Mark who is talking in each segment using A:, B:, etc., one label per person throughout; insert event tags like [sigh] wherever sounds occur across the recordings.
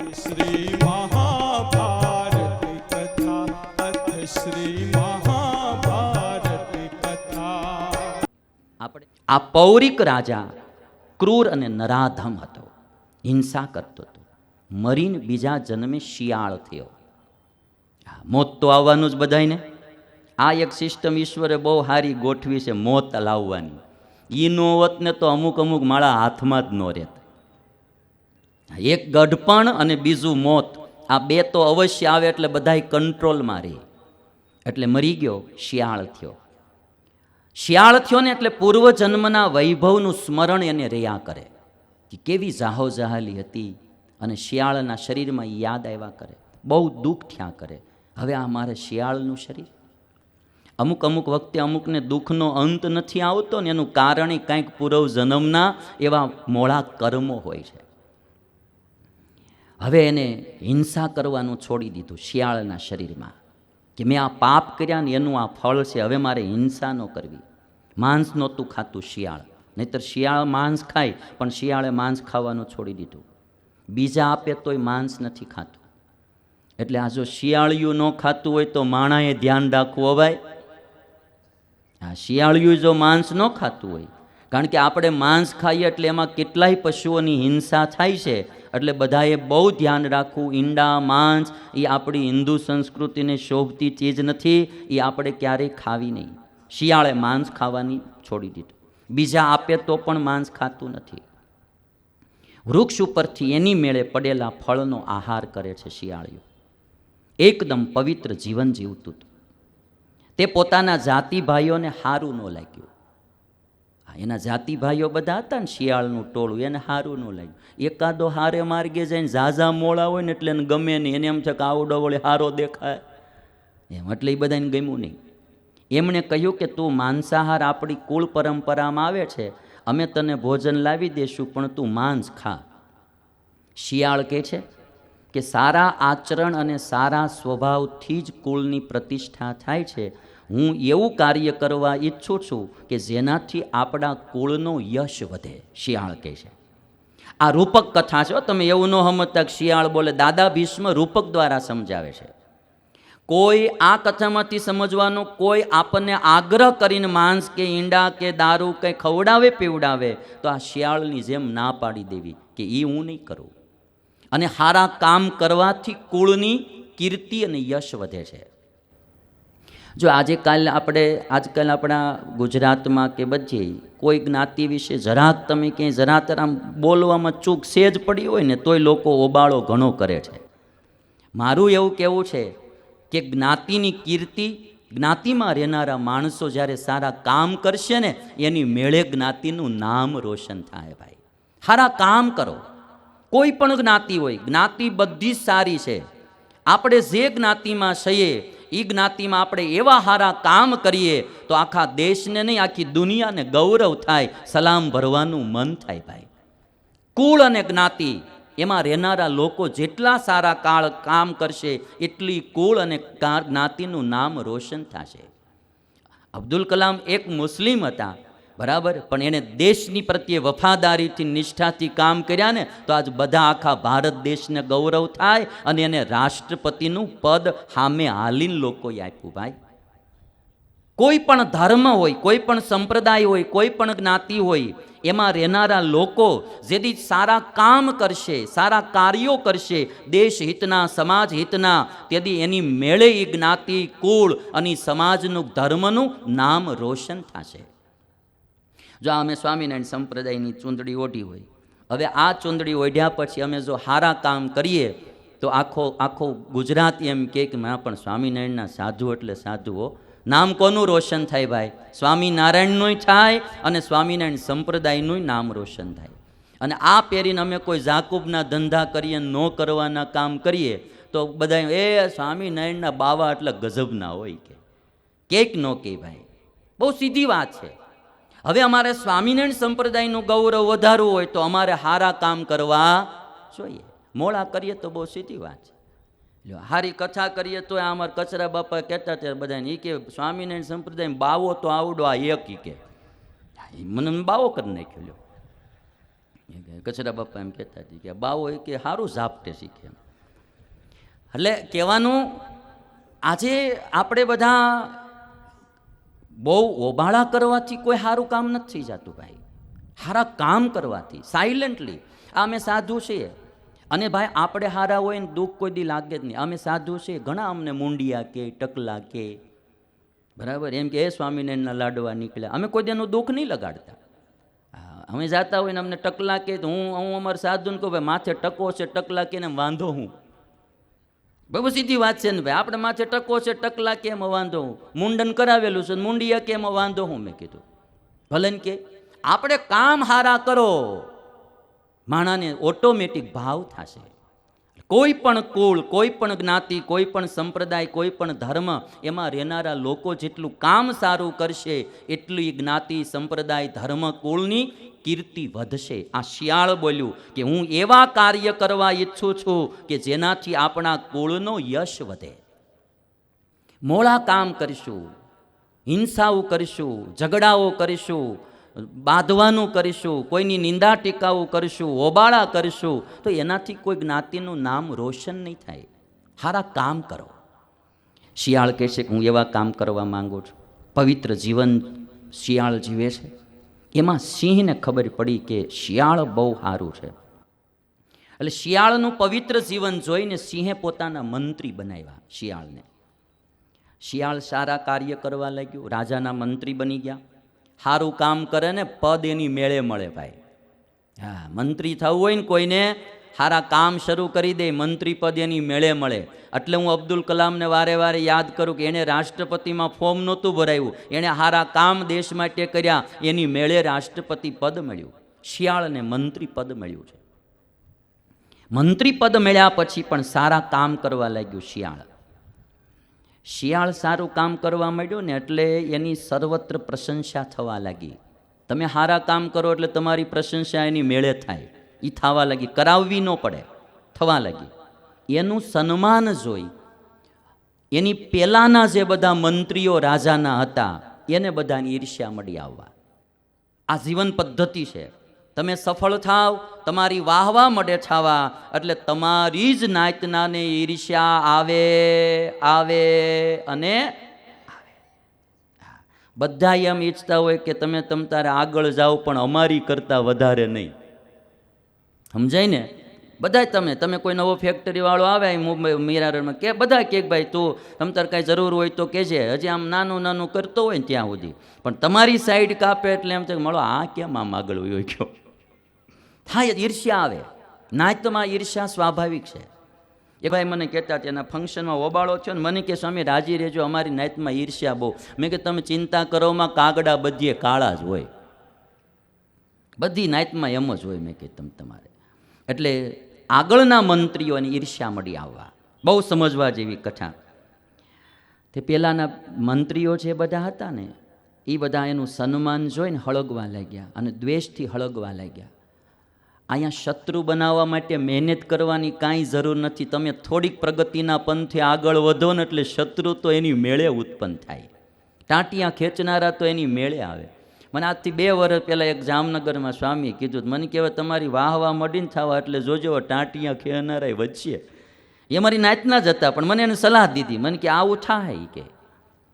A: આ પૌરિક રાજા ક્રૂર અને નરાધમ હતો, હિંસા કરતો હતો, મરીને બીજા જન્મે શિયાળ થયો. મોત તો આવવાનું જ બધાયને. આ એક સિસ્ટમ ઈશ્વરે બહુ સારી ગોઠવી છે, મોત લાવવાની. ઈ નો હોત તો અમુક અમુક માળા હાથમાં જ ન રહેત. એક ગઢપણ અને બીજું મોત. આ બે તો અવશ્ય આવે એટલે બધાય કંટ્રોલમાં રહે. એટલે મરી ગયો, શિયાળ થયો. શિયાળ થયો ને એટલે પૂર્વજન્મના વૈભવનું સ્મરણ એને રહ્યા કરે. કે કેવી જાહો જહાલી હતી અને શિયાળના શરીરમાં યાદ આવ્યા કરે. બહુ દુઃખ થયા કરે. હવે આ મારે શિયાળનું શરીર? અમુક અમુક વખતે અમુકને દુઃખનો અંત નથી આવતો ને એનું કારણ એ કંઈક પૂર્વ જન્મના એવા મોળા કર્મો હોય છે. હવે એને હિંસા કરવાનું છોડી દીધું શિયાળના શરીરમાં કે મેં આ પાપ કર્યા ને એનું આ ફળ છે, હવે મારે હિંસા ન કરવી. માંસ નહોતું ખાતું શિયાળ. નહીતર શિયાળ માંસ ખાય, પણ શિયાળે માંસ ખાવાનું છોડી દીધું. બીજા આપે તોય માંસ નથી ખાતું. એટલે આ જો શિયાળિયું ન ખાતું હોય તો માણાએ ધ્યાન રાખવું અવાય આ શિયાળિયું જો માંસ ન ખાતું હોય, કારણ કે આપણે માંસ ખાઈએ એટલે એમાં કેટલાય પશુઓની હિંસા થાય છે એટલે બધાએ બહુ ધ્યાન રાખવું. ઈંડા, માંસ એ આપણી હિન્દુ સંસ્કૃતિને શોભતી ચીજ નથી. એ આપણે ક્યારેય ખાવી નહીં. શિયાળે માંસ ખાવાની છોડી દીધું. બીજા આપે તો પણ માંસ ખાતું નથી. વૃક્ષ ઉપરથી એની મેળે પડેલા ફળનો આહાર કરે છે શિયાળીઓ. એકદમ પવિત્ર જીવન જીવતું હતું. તે પોતાના જાતિ ભાઈઓને સારું ન લાગ્યું. એના જાતિ ભાઈઓ બધા હતા ને શિયાળનું ટોળું, એને સારું ન લાગ્યું. એકાદો હારે માર્ગે જઈને ઝાઝા મોળા હોય ને એટલે એને ગમે નહીં, એને એમ છે કે આવડો વળી હારો દેખાય. એમ, એટલે એ બધાને ગમ્યું નહીં. એમણે કહ્યું કે તું માંસાહાર આપણી કુળ પરંપરામાં આવે છે, અમે તને ભોજન લાવી દેશું, પણ તું માંસ ખા. શિયાળ કહે છે કે સારા આચરણ અને સારા સ્વભાવથી જ કુળની પ્રતિષ્ઠા થાય છે હું એવું કાર્ય કરવા ઈચ્છું છું કે જેનાથી આપણા કુળનો યશ વધે, શિયાળ કહે છે. આ રૂપક કથા છે તમે એવું ન સમજતા શિયાળ બોલે, દાદા ભીષ્મ રૂપક દ્વારા સમજાવે છે. કોઈ આ કથામાંથી સમજવાનો, કોઈ આપણને આગ્રહ કરીને માંસ કે ઈંડા કે દારૂ કંઈ ખવડાવે, પીવડાવે, તો આ શિયાળની જેમ ના પાડી દેવી કે એ હું નહીં કરું. અને સારા કામ કરવાથી કુળની કીર્તિ અને યશ વધે છે. જો આજે કાલ આપણે આજકાલ આપણા ગુજરાતમાં કે બધે કોઈ જ્ઞાતિ વિશે જરાક તમે ક્યાંય જરા તરામ બોલવામાં ચૂક સેજ પડી હોય ને તોય લોકો ઓબાળો ઘણો કરે છે. મારું એવું કહેવું છે કે જ્ઞાતિની કીર્તિ જ્ઞાતિમાં રહેનારા માણસો જ્યારે સારા કામ કરશે ને, એની મેળે જ્ઞાતિનું નામ રોશન થાય ભાઈ. સારા કામ કરો. કોઈ પણ જ્ઞાતિ હોય, જ્ઞાતિ બધી જ સારી છે. આપણે જે જ્ઞાતિમાં છીએ એ જ્ઞાતિમાં આપણે એવા સારા કામ કરીએ, તો આખા દેશને નહીં, આખી દુનિયાને ગૌરવ થાય, સલામ ભરવાનું મન થાય ભાઈ. કુળ અને જ્ઞાતિ, એમાં રહેનારા લોકો જેટલા સારા કાળ કામ કરશે, એટલી કુળ અને જ્ઞાતિનું નામ રોશન થશે. અબ્દુલ કલામ એક મુસ્લિમ હતા. બરાબર? પણ એણે દેશની પ્રત્યે વફાદારીથી નિષ્ઠાથી કામ કર્યા ને, તો આજ બધા આખા ભારત દેશને ગૌરવ થાય અને એને રાષ્ટ્રપતિનું પદ સામે હાલીને લોકોએ આપ્યું ભાઈ. કોઈ પણ ધર્મ હોય, કોઈ પણ સંપ્રદાય હોય, કોઈ પણ જ્ઞાતિ હોય, એમાં રહેનારા લોકો જેથી સારા કામ કરશે, સારા કાર્યો કરશે દેશ હિતના સમાજ હિતના તેથી એની મેળે એ જ્ઞાતિ, કુળ અને સમાજનું, ધર્મનું નામ રોશન થશે. જો અમે સ્વામિનારાયણ સંપ્રદાયની ચૂંદડી ઓઢી હોય, હવે આ ચૂંદડી ઓઢ્યા પછી અમે જો સારા કામ કરીએ, તો આખો આખો ગુજરાત એમ કે માં પણ સ્વામિનારાયણના સાધુ એટલે સાધુઓ. નામ કોનું રોશન થાય ભાઈ? સ્વામિનારાયણનું થાય અને સ્વામિનારાયણ સંપ્રદાયનું નામ રોશન થાય. અને આ પહેરીને અમે કોઈ જાકુબના ધંધા કરીએ, ન કરવાના કામ કરીએ, તો બધા એ સ્વામિનારાયણના બાવા એટલે ગજબના હોય કે. કેક નો કે ભાઈ? બહુ સીધી વાત છે. હવે અમારે સ્વામિનારાયણ સંપ્રદાયનું ગૌરવ વધારવું હોય તો અમારે સારા કામ કરવા જોઈએ. મોડા કરીએ તો બહુ સીધી વાત છે. એટલે હારી કથા કરીએ તો અમારા કચરા બાપા કહેતા ત્યારે બધાને એ કે સ્વામિનારાયણ સંપ્રદાય બાવો તો આવડો, આ એક ઈ કે. મને બાવો કરી નાખ્યો, લ્યો. કચરા બાપા એમ કહેતા હતી કે બાવો એ કે સારું ઝાપટે શીખે એમ. એટલે કહેવાનું આજે આપણે બધા બહુ ઓબાળા કરવાથી કોઈ સારું કામ નથી જતું ભાઈ. સારા કામ કરવાથી સાયલન્ટલી આ અમે સાધુ છીએ. અને ભાઈ, આપણે સારા હોય ને દુઃખ કોઈ દી લાગે જ નહીં. અમે સાધુ છીએ. ઘણા અમને મૂંડિયા કે, ટકલા કે. બરાબર? એમ કે, એ સ્વામિનારાયણના લાડવા નીકળ્યા. અમે કોઈ તેનું દુઃખ નહીં લગાડતા. અમે જાતા હોય ને અમને ટકલા કે હું હું અમારા સાધુને કહું, ભાઈ, માથે ટકો છે, ટકલા કે ને વાંધો હું. બહુ સીધી વાત છે ને ભાઈ. આપણે માથે ટકો છે, ટકલા કેમ વાંધો હું? મુંડન કરાવેલું છે મુંડિયા કેમ વાંધો હું? મેં કીધું. ભલે ને કે, આપણે કામ હારા કરો. માણાને ઓટોમેટિક ભાવ થશે. કોઈ પણ કુળ, કોઈ પણ જ્ઞાતિ, કોઈ પણ સંપ્રદાય, કોઈ પણ ધર્મ એમાં રહેનારા લોકો જેટલું કામ સારું કરશે, એટલી જ્ઞાતિ, સંપ્રદાય, ધર્મ કુળની કીર્તિ વધશે. આ શિયાળ બોલ્યું કે હું એવા કાર્ય કરવા ઈચ્છું છું કે જેનાથી આપણા કુળનો યશ વધે. મોળા કામ કરીશું, હિંસાઓ કરીશું, ઝઘડાઓ કરીશું બાંધવાનું કરીશું, કોઈની નિંદા ટીકાઓ કરીશું ઓબાળા કરીશું, તો એનાથી કોઈ જ્ઞાતિનું નામ રોશન નહીં થાય. સારા કામ કરો. શિયાળ કહે છે કે હું એવા કામ કરવા માંગુ છું. પવિત્ર જીવન શિયાળ જીવે છે. એમાં સિંહને ખબર પડી કે શિયાળ બહુ સારું છે. એટલે શિયાળનું પવિત્ર જીવન જોઈને સિંહે પોતાના મંત્રી બનાવ્યા શિયાળને. શિયાળ સારા કાર્ય કરવા લાગ્યું, રાજાના મંત્રી બની ગયા. સારું કામ કરે ને પદ એની મેળે મળે ભાઈ. હા, મંત્રી થવું હોય ને કોઈને સારા કામ શરૂ કરી દે, મંત્રી પદ એની મેળે મળે. એટલે હું અબ્દુલ કલામને વારે વારે યાદ કરું કે એણે રાષ્ટ્રપતિમાં ફોર્મ નહોતું ભરાયું. એણે સારા કામ દેશ માટે કર્યા, એની મેળે રાષ્ટ્રપતિ પદ મળ્યું. શિયાળને મંત્રી પદ મળ્યું છે. મંત્રી પદ મળ્યા પછી પણ સારા કામ કરવા લાગ્યું શિયાળ. શિયાળ સારું કામ કરવા માંડ્યું ને એટલે એની સર્વત્ર પ્રશંસા થવા લાગી. તમે સારા કામ કરો એટલે તમારી પ્રશંસા એની મેળે થાય. એ થવા લાગી. કરાવવી ન પડે. થવા લાગી. એનું સન્માન જોઈ. એની પહેલાંના જે બધા મંત્રીઓ રાજાના હતા, એને બધાની ઈર્ષ્યા મળી આવવા. આ જીવન પદ્ધતિ છે. તમે સફળ થાવ, તમારી વાહવા મળે છાવા, એટલે તમારી જ નાયતનાને ઈર્ષ્યા આવે આવે, અને બધા એમ ઈચ્છતા હોય કે તમે તમ તારે આગળ જાઓ, પણ અમારી કરતાં વધારે નહીં. સમજાય ને? બધા તમે તમે કોઈ નવો ફેક્ટરીવાળો આવે મુંબઈ મીરારમાં કે બધા કે ભાઈ તું, તમ તારે કાંઈ જરૂર હોય તો કહેજે, હજી આમ નાનું નાનું કરતો હોય ને ત્યાં સુધી. પણ તમારી સાઈડ કાપે એટલે એમ છે કે, મળો, આ કેમ આમ આગળ વયો ગયો? થાય ઈર્ષ્યા આવે. નાયતમાં ઈર્ષ્યા સ્વાભાવિક છે. એ ભાઈ મને કહેતા તેના ફંક્શનમાં ઓબાળો છો ને? મને કે, સ્વામી, રાજી રહેજો, અમારી નાયતમાં ઈર્ષ્યા બહુ. મેં કે, તમે ચિંતા કરોમાં કાગડા બધીએ કાળા જ હોય. બધી નાયતમાં એમ જ હોય, મેં કે, તમે તમારે. એટલે આગળના મંત્રીઓની ઈર્ષ્યા મળી આવવા. બહુ સમજવા જેવી કથા. તે પહેલાંના મંત્રીઓ જે બધા હતા ને એ બધા એનું સન્માન જોઈને હળગવા લાગ્યા અને દ્વેષથી હળગવા લાગ્યા. અહીંયા શત્રુ બનાવવા માટે મહેનત કરવાની કાંઈ જરૂર નથી. તમે થોડીક પ્રગતિના પંથે આગળ વધો ને એટલે શત્રુ તો એની મેળે ઉત્પન્ન થાય. ટાંટિયા ખેંચનારા તો એની મેળે આવે. મને આજથી બે વર્ષ પહેલાં એક જામનગરમાં સ્વામી કીધું, મને કહેવાય તમારી વાહ વાહ મડીને થવા એટલે જોજો ટાંટિયા ખેંચનારાય વચ્ચે એ મારી નાચના જ હતા, પણ મને એને સલાહ દીધી. મને કે આવું થાય કે.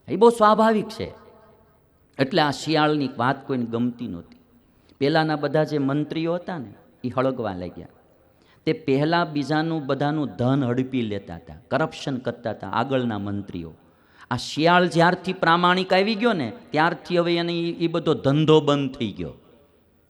A: એ બહુ સ્વાભાવિક છે. એટલે આ શિયાળની વાત કોઈને ગમતી નહોતી. પહેલાંના બધા જે મંત્રીઓ હતા ને એ હળગવા લાગ્યા. તે પહેલાં બીજાનું બધાનું ધન હડપી લેતા હતા કરપ્શન કરતા હતા આગળના મંત્રીઓ. આ શિયાળ જ્યારથી પ્રામાણિક આવી ગયો ને, ત્યારથી હવે એને એ બધો ધંધો બંધ થઈ ગયો.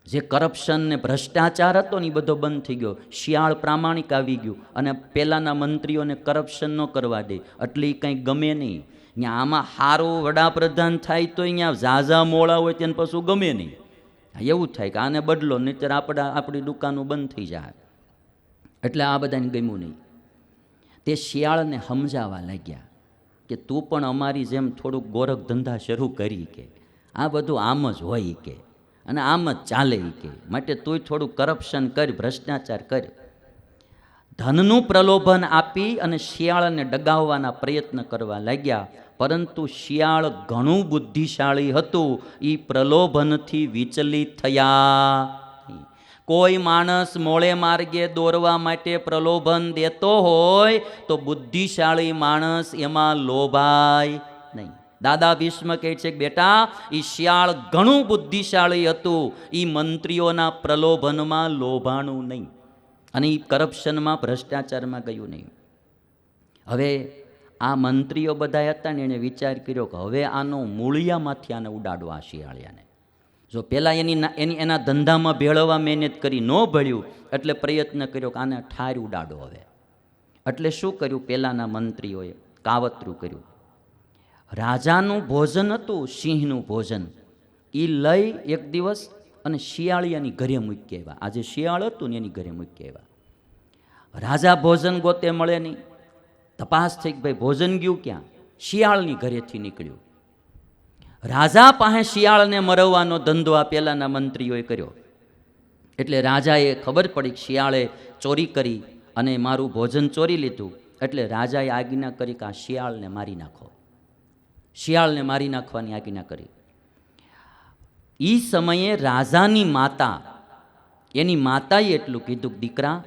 A: જે કરપ્શન ને ભ્રષ્ટાચાર હતો ને એ બધો બંધ થઈ ગયો. શિયાળ પ્રામાણિક આવી ગયું અને પહેલાંના મંત્રીઓને કરપ્શન ન કરવા દે. એટલે એ કંઈ ગમે નહીં. આમાં સારો વડાપ્રધાન થાય તો અહીંયા ઝાઝા મોળા હોય તેને પશુ ગમે નહીં. એવું થાય કે આને બદલો, નહીંતર આપણા આપણી દુકાનો બંધ થઈ જાય. એટલે આ બધાને ગમ્યું નહીં. તે શિયાળને સમજાવવા લાગ્યા કે તું પણ અમારી જેમ થોડુંક ગોરખ ધંધા શરૂ કરી કે. આ બધું આમ જ હોય કે. અને આમ જ ચાલે કે. માટે તુંય થોડું કરપ્શન કર, ભ્રષ્ટાચાર કર. ધનનું પ્રલોભન આપી અને શિયાળને ડગાવવાના પ્રયત્ન કરવા લાગ્યા. પરંતુ શિયાળ ઘણું બુદ્ધિશાળી હતું. એ પ્રલોભનથી વિચલિત થયા. કોઈ માણસ મોળે માર્ગે દોરવા માટે પ્રલોભન દેતો હોય તો બુદ્ધિશાળી માણસ એમાં લોભાય નહીં. દાદા ભીષ્મ કહે છે કે બેટા એ શિયાળ ઘણું બુદ્ધિશાળી હતું. એ મંત્રીઓના પ્રલોભનમાં લોભાણું નહીં. અને એ કરપ્શનમાં, ભ્રષ્ટાચારમાં ગયું નહીં. હવે આ મંત્રીઓ બધા હતા ને એણે વિચાર કર્યો કે હવે આનો મૂળિયામાંથી આને ઉડાડવા શિયાળિયાને. જો પહેલાં એની એની, એના ધંધામાં ભેળવવા મહેનત કરી ન ભળ્યું, એટલે પ્રયત્ન કર્યો કે આને ઠાર ઉડાડો હવે. એટલે શું કર્યું? પહેલાંના મંત્રીઓએ કાવતરું કર્યું. રાજાનું ભોજન હતું, સિંહનું ભોજન. એ લઈ એક દિવસ અને શિયાળિયાની ઘરે મૂકી આવ્યા. આજે શિયાળ હતું ને એની ઘરે મૂકી આવ્યા. રાજા ભોજન ગોતે મળે નહીં. તપાસ થઈ કે ભાઈ ભોજન ગયું ક્યાં? શિયાળની ઘરેથી નીકળ્યું. રાજા પાસે શિયાળને મરવવાનો ધંધો આ પહેલાંના મંત્રીઓએ કર્યો. એટલે રાજાએ ખબર પડી કે શિયાળે ચોરી કરી અને મારું ભોજન ચોરી લીધું. એટલે રાજાએ આજ્ઞા કરી કે આ શિયાળને મારી નાખો. શિયાળને મારી નાખવાની આજ્ઞા કરી. એ સમયે રાજાની માતા, એની માતાએ એટલું કીધું દીકરા,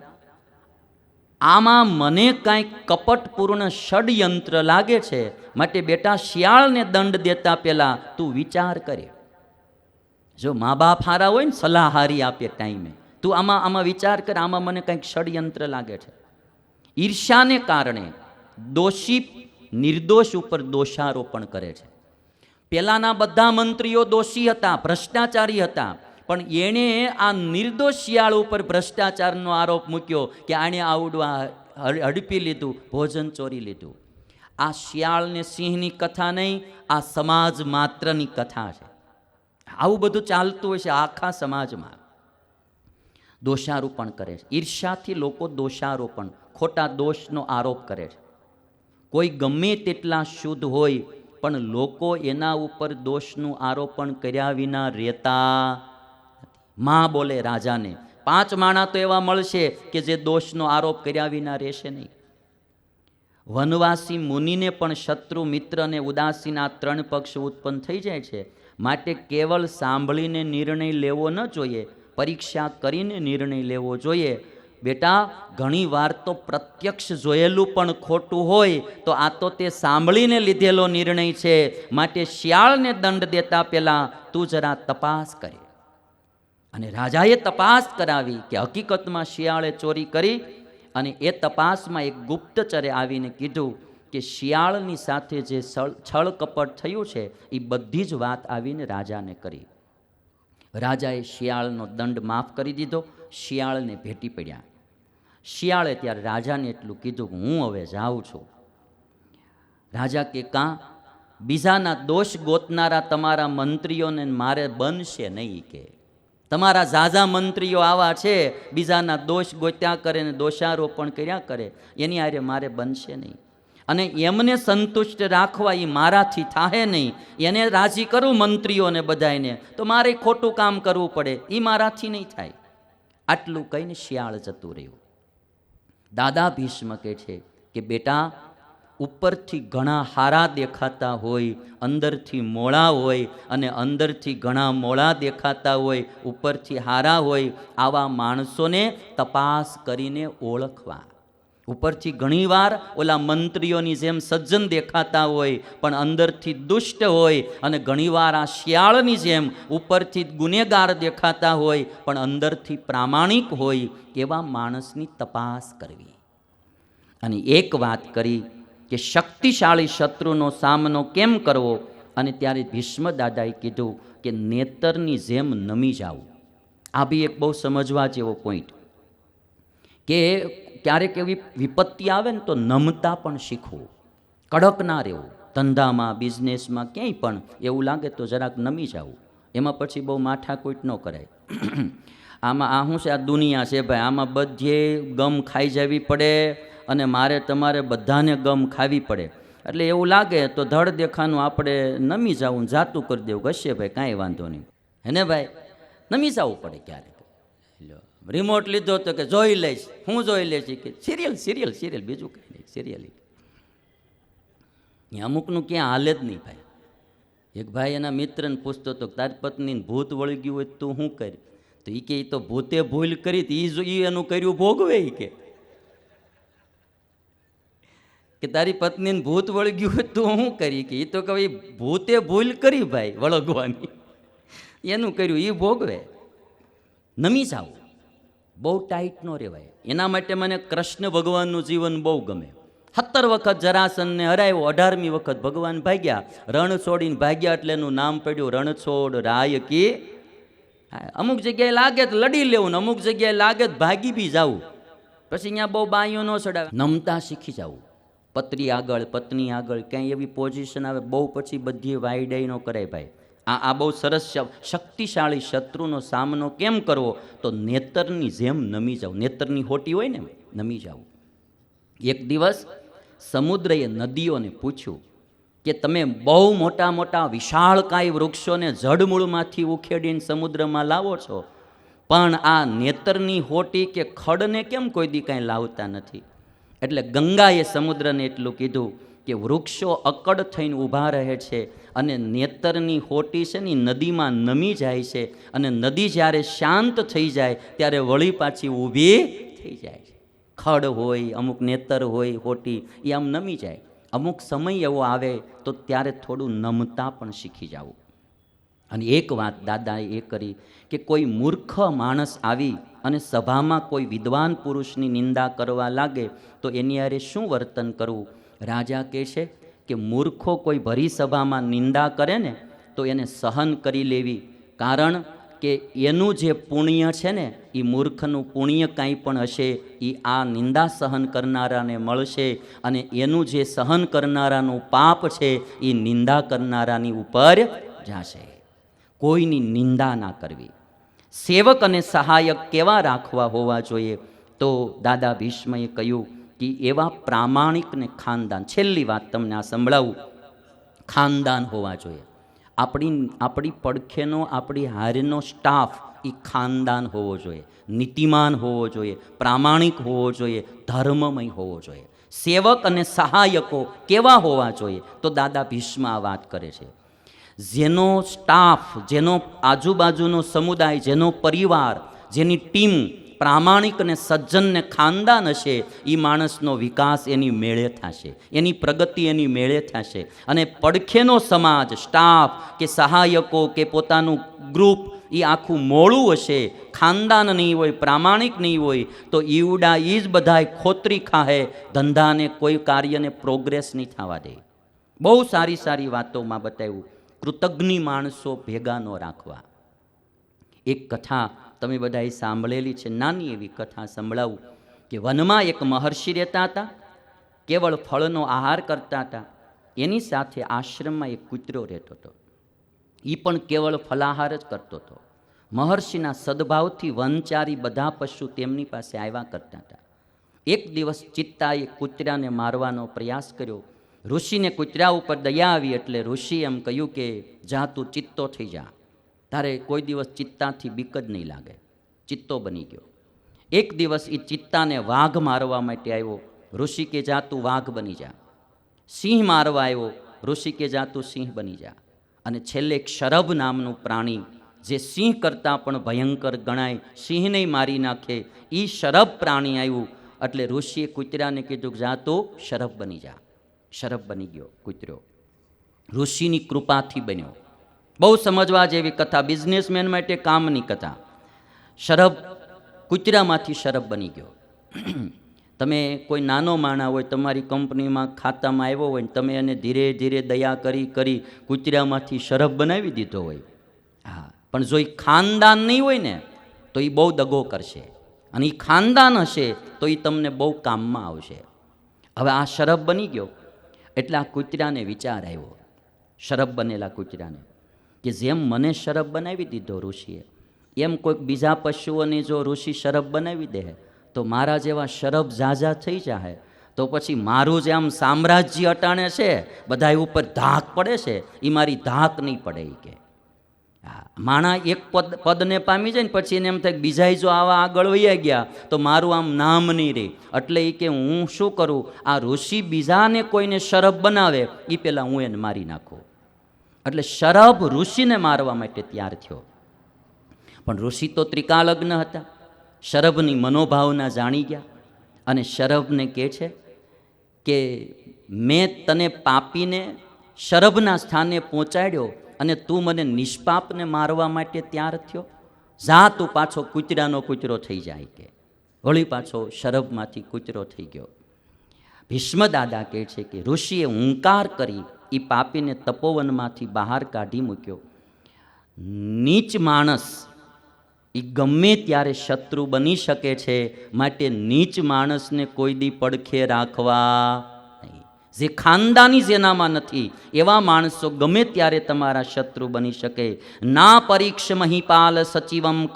A: આમાં મને કાંઈક કપટપૂર્ણ ષડયંત્ર લાગે છે. માટે બેટા, શિયાળને દંડ દેતા પહેલાં તું વિચાર કરે. જો મા બાપ હારા હોય ને સલાહારી આપે ટાઈમે. તું આમાં આમાં વિચાર કર, આમાં મને કંઈક ષડયંત્ર લાગે છે. ઈર્ષાને કારણે દોષી નિર્દોષ ઉપર દોષારોપણ કરે છે. પહેલાંના બધા મંત્રીઓ દોષી હતા, ભ્રષ્ટાચારી હતા, પણ એણે આ નિર્દોષ શિયાળ ઉપર ભ્રષ્ટાચારનો આરોપ મૂક્યો કે આણે આવડવા હડપી લીધું, ભોજન ચોરી લીધું. આ શિયાળને સિંહની કથા નહીં, આ સમાજ માત્રની કથા છે. આવું બધું ચાલતું હોય છે આખા સમાજમાં. દોષારોપણ કરે છે. ઈર્ષાથી લોકો દોષારોપણ, ખોટા દોષનો આરોપ કરે છે. કોઈ ગમે તેટલા શુદ્ધ હોય પણ લોકો એના ઉપર દોષનું આરોપણ કર્યા વિના રહેતા મા બોલે રાજાને, પાંચ માણા તો એવા મળશે કે જે દોષનો આરોપ કર્યા વિના રહેશે નહીં. વનવાસી મુનિને પણ શત્રુ મિત્ર અને ઉદાસીના ત્રણ પક્ષ ઉત્પન્ન થઈ જાય છે. માટે કેવળ સાંભળીને નિર્ણય લેવો ન જોઈએ, પરીક્ષા કરીને નિર્ણય લેવો જોઈએ. બેટા ઘણી વાર તો પ્રત્યક્ષ જોયેલું પણ ખોટું હોય, તો આ તો તે સાંભળીને લીધેલો નિર્ણય છે. માટે શિયાળને દંડ દેતા પહેલાં તું જરા તપાસ કરે. અને રાજાએ તપાસ કરાવી કે હકીકતમાં શિયાળે ચોરી કરી અને એ તપાસમાં એક ગુપ્તચરે આવીને કીધું કે શિયાળની સાથે જે છળ કપટ થયું છે, એ બધી જ વાત આવીને રાજાને કરી. રાજાએ શિયાળનો દંડ માફ કરી દીધો. શિયાળને ભેટી પડ્યા. શિયાળે ત્યારે રાજાને એટલું કીધું કે હું હવે જાઉં છું. રાજા કે, કાં? બીજાના દોષ ગોતનારા તમારા મંત્રીઓને મારે બનશે નહીં કે. તમારા ઝાઝા મંત્રીઓ આવા છે, બીજાના દોષ ગોત્યા કરે ને દોષારોપણ કર્યા કરે, એની આરે મારે બનશે નહીં. અને એમને સંતુષ્ટ રાખવા એ મારાથી થાહે નહીં. એને રાજી કરું મંત્રીઓને બધાને તો મારે ખોટું કામ કરવું પડે. એ મારાથી નહીં થાય. આટલું કહીને શિયાળ જતું રહ્યું. દાદા ભીષ્મ કહે છે કે, બેટા, ઉપરથી ઘણા હારા દેખાતા હોય, અંદરથી મોળા હોય અને અંદરથી ઘણા મોળા દેખાતા હોય, ઉપરથી હારા હોય, આવા માણસોને તપાસ કરીને ઓળખવા. ઉપરથી ઘણીવાર ઓલા મંત્રીઓની જેમ સજ્જન દેખાતા હોય, પણ અંદરથી દુષ્ટ હોય અને ઘણીવાર આ શિયાળની જેમ ઉપરથી ગુનેગાર દેખાતા હોય, પણ અંદરથી પ્રામાણિક હોય એવા માણસની તપાસ કરવી. અને એક વાત કરી કે શક્તિશાળી શત્રુનો સામનો કેમ કરવો? અને ત્યારે ભીષ્મ દાદાએ કીધું કે નેતરની જેમ નમી જાવું. આ બી એક બહુ સમજવા જેવો પોઈન્ટ કે ક્યારેક એવી વિપત્તિ આવે ને તો નમતા પણ શીખવું. કડક ના રહેવું. ધંધામાં, બિઝનેસમાં ક્યાંય પણ એવું લાગે તો જરાક નમી જવું. એમાં પછી બહુ માથાકૂટ ન કરાય. [clears throat] આમાં આ શું છે? આ દુનિયા છે ભાઈ. આમાં બધે ગમ ખાઈ જવી પડે અને મારે તમારે બધાને ગમ ખાવી પડે. એટલે એવું લાગે તો ધડ દેખાનું આપણે નમી જવું જાતું કરી દેવું. કશે ભાઈ, કાંઈ વાંધો નહીં. હેને ભાઈ? નમી જવું પડે ક્યારેક. લ્યો. રિમોટ લીધો તો કે જોઈ લઈશ. હું જોઈ લઈશ કે સિરિયલ સિરિયલ સિરિયલ બીજું કંઈ નહીં સિરિયલ અમુકનું ક્યાં હાલે જ નહીં ભાઈ. એક ભાઈ એના મિત્રને પૂછતો હતો તારી પત્નીને ભૂત વળી ગયું હોય તો શું કરી? તો એ કે એ તો ભૂતે ભૂલ કરી તો ઈ એનું કર્યું ભોગવે એ કે. કે તારી પત્નીને ભૂત વળગ્યું હોય તો શું કરી? કે એ તો કહે ભૂતે ભૂલ કરી ભાઈ વળગવાની. એનું કર્યું એ ભોગવે. નમી જાવ બહુ ટાઈટ ન રહેવાય. એના માટે મને કૃષ્ણ ભગવાનનું જીવન બહુ ગમે. સત્તર વખત જરાસનને હરાવ્યો અઢારમી વખત ભગવાન ભાગ્યા, રણ છોડીને ભાગ્યા એટલે એનું નામ પડ્યું રણછોડ રાય કી અમુક જગ્યાએ લાગે તો લડી લેવું ને અમુક જગ્યાએ લાગે તો ભાગી બી જવું. પછી અહીંયા બહુ બાઈઓ ન ચડાવે. નમતા શીખી જવું. પત્રી આગળ, પત્ની આગળ, ક્યાંય એવી પોઝિશન આવે, બહુ પછી બધી વાઈડાઈ ન કરાય ભાઈ. આ આ બહુ સરસ શક્તિશાળી શત્રુનો સામનો કેમ કરવો? તો નેતરની જેમ નમી જાવ. નેતરની હોટી હોય ને નમી જાવ. એક દિવસ સમુદ્રએ નદીઓને પૂછ્યું કે તમે બહુ મોટા મોટા વિશાળકાય વૃક્ષોને જડમૂળમાંથી ઉખેડીને સમુદ્રમાં લાવો છો, પણ આ નેતરની હોટી કે ખડને કેમ કોઈ દી કાંઈ લાવતા નથી? એટલે ગંગાએ સમુદ્રને એટલું કીધું કે વૃક્ષો અકડ થઈને ઊભા રહે છે અને નેતરની હોટી છે ને નદીમાં નમી જાય છે અને નદી જ્યારે શાંત થઈ જાય ત્યારે વળી પાછી ઊભી થઈ જાય છે. ખડ હોય, અમુક નેતર હોય, હોટી એ આમ નમી જાય. અમુક સમય એવો આવે તો ત્યારે થોડું નમતા પણ શીખી જવું. અને એક વાત દાદાએ એ કરી કે કોઈ મૂર્ખ માણસ આવી અને સભામાં કોઈ વિદ્વાન પુરુષની નિંદા કરવા લાગે તો એની હારે શું વર્તન કરવું? રાજા કહે છે કે મૂર્ખો કોઈ ભરી સભામાં નિંદા કરે ને તો એને સહન કરી લેવી. કારણ કે એનું જે પુણ્ય છે ને એ મૂર્ખનું પુણ્ય કાંઈ પણ હશે એ આ નિંદા સહન કરનારાને મળશે અને એનું જે સહન કરનારાનું પાપ છે એ નિંદા કરનારાની ઉપર જશે. કોઈની નિંદા ના કરવી. સેવક અને સહાયક કેવા રાખવા હોવા જોઈએ? તો દાદા ભીષ્મએ કહ્યું કે એવા પ્રામાણિક ને ખાનદાન. છેલ્લી વાત તમને આ સંભળાવું. ખાનદાન હોવા જોઈએ. આપણી આપણી પડખેનો, આપણી હારેનો સ્ટાફ એ ખાનદાન હોવો જોઈએ. નીતિમાન હોવો જોઈએ. પ્રામાણિક હોવો જોઈએ. ધર્મમય હોવો જોઈએ. સેવક અને સહાયકો કેવા હોવા જોઈએ? તો દાદા ભીષ્મ આ વાત કરે છે. જેનો સ્ટાફ જેનો આજુબાજુનો સમુદાય, જેનો પરિવાર, જેની ટીમ પ્રામાણિક અને સજ્જન ને ખાનદાન હશે એ માણસનો વિકાસ એની મેળે થશે, એની પ્રગતિ એની મેળે થશે. અને પડખેનો સમાજ સ્ટાફ કે સહાયકો કે પોતાનું ગ્રુપ એ આખું મોળું હશે, ખાનદાન નહીં હોય, પ્રામાણિક નહીં હોય, તો ઈવડા એ જ બધાય ખોતરી ખાહે, ધંધાને કોઈ કાર્યને પ્રોગ્રેસ નહીં થવા દે. બહુ સારી સારી વાતોમાં બતાવ્યું, કૃતજ્ઞ માણસો ભેગા ન રાખવા. એક કથા તમે બધાએ સાંભળેલી છે નાની એવી કથા સંભળાવું કે વનમાં એક મહર્ષિ રહેતા હતા, કેવળ ફળનો આહાર કરતા હતા. એની સાથે આશ્રમમાં એક કૂતરો રહેતો હતો. એ પણ કેવળ ફલાહાર જ કરતો હતો. મહર્ષિના સદભાવથી વનચારી બધા પશુ તેમની પાસે આવ્યા કરતા હતા. એક દિવસ ચિત્તાએ કૂતરાને મારવાનો પ્રયાસ કર્યો. ઋષિને કૂતરા ઉપર દયા આવી એટલે ઋષિ એમ કહ્યું કે, જા તું ચિત્તો થઈ જા. તારે કોઈ દિવસ ચિત્તાથી બીક જ નહીં લાગે. ચિત્તો બની ગયો. એક દિવસ એ ચિત્તાને વાઘ મારવા માટે આવ્યો. ઋષિ કે જા તું વાઘ બની જા. સિંહ મારવા આવ્યો. ઋષિ કે જા તું સિંહ બની જા. અને છેલ્લે એક શરભ નામનું પ્રાણી જે સિંહ કરતાં પણ ભયંકર ગણાય, સિંહને મારી નાખે એ શરભ પ્રાણી આવ્યું. એટલે ઋષિએ કૂતરાને કીધું જા તો શરભ બની જા. શરભ બની ગયો કૂતરો. ઋષિની કૃપાથી બન્યો. બહુ સમજવા જેવી કથા બિઝનેસમેન માટે કામની કથા. શરભ કૂતરામાંથી શરભ બની ગયો. તમે કોઈ નાનો માણા હોય, તમારી કંપનીમાં ખાતામાં આવ્યો હોય ને તમે એને ધીરે ધીરે દયા કરી કરી કૂતરામાંથી શરભ બનાવી દીધો હોય. હા, પણ જો એ ખાનદાન નહીં હોય ને, તો એ બહુ દગો કરશે. અને એ ખાનદાન હશે, તો એ તમને બહુ કામમાં આવશે. હવે આ શરભ બની ગયો. એટલે આ કૂતરાને વિચાર આવ્યો. શરભ બનેલા કૂતરાને. કે જેમ મને શરભ બનાવી દીધો ઋષિએ, એમ કોઈક બીજા પશુઓને જો ઋષિ શરભ બનાવી દે, તો મારા જેવા શરભ ઝાઝા થઈ જાય તો પછી મારું જે આમ સામ્રાજ્ય અટાણે છે બધા ઉપર ધાક પડે છે એ મારી ધાક નહીં પડે એ કે. માણા એક પદ, પદને પામી જાય ને પછી એને એમ થાય બીજા જો આવા આગળ વહી ગયા, તો મારું આમ નામ નહીં રહે એટલે એ કે હું શું કરું? આ ઋષિ બીજાને કોઈને શરભ બનાવે એ પહેલાં હું એને મારી નાખું. એટલે શરભ ઋષિને મારવા માટે તૈયાર થયો. પણ ઋષિ તો ત્રિકાલગ્ન હતા. શરભની મનોભાવના જાણી ગયા અને શરભને કહે છે કે મેં તને પાપીને શરભના સ્થાને પહોંચાડ્યો અને તું મને નિષ્પાપને મારવા માટે ત્યાર થયો. જા તું પાછો કૂતરાનો કૂતરો થઈ જાય કે. વળી પાછો શરભમાંથી કૂતરો થઈ ગયો. ભીષ્મ દાદા કહે છે કે ઋષિએ હુંકાર કરી એ પાપીને તપોવનમાંથી બહાર કાઢી મૂક્યો. નીચ માણસ એ ગમે ત્યારે શત્રુ બની શકે છે, માટે નીચ માણસને કોઈ દી પડખે રાખવા જે ખાનદાની જેનામાં નથી, એવા માણસો ગમે ત્યારે તમારા શત્રુ બની શકે. ના પરીક્ષ મહિપાલ સચિવમ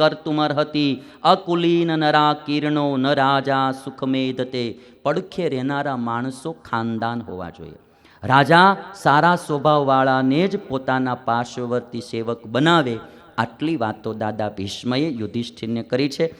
A: હતી અકુલીન નરા કિરણો ન રાજા સુખમેધતે પડખે રહેનારા માણસો ખાનદાન હોવા જોઈએ. રાજા સારા સ્વભાવવાળાને જ પોતાના પાર્શ્વવર્તી સેવક બનાવે. આટલી વાતો દાદા ભીષ્મએ યુધિષ્ઠિરને કરી છે.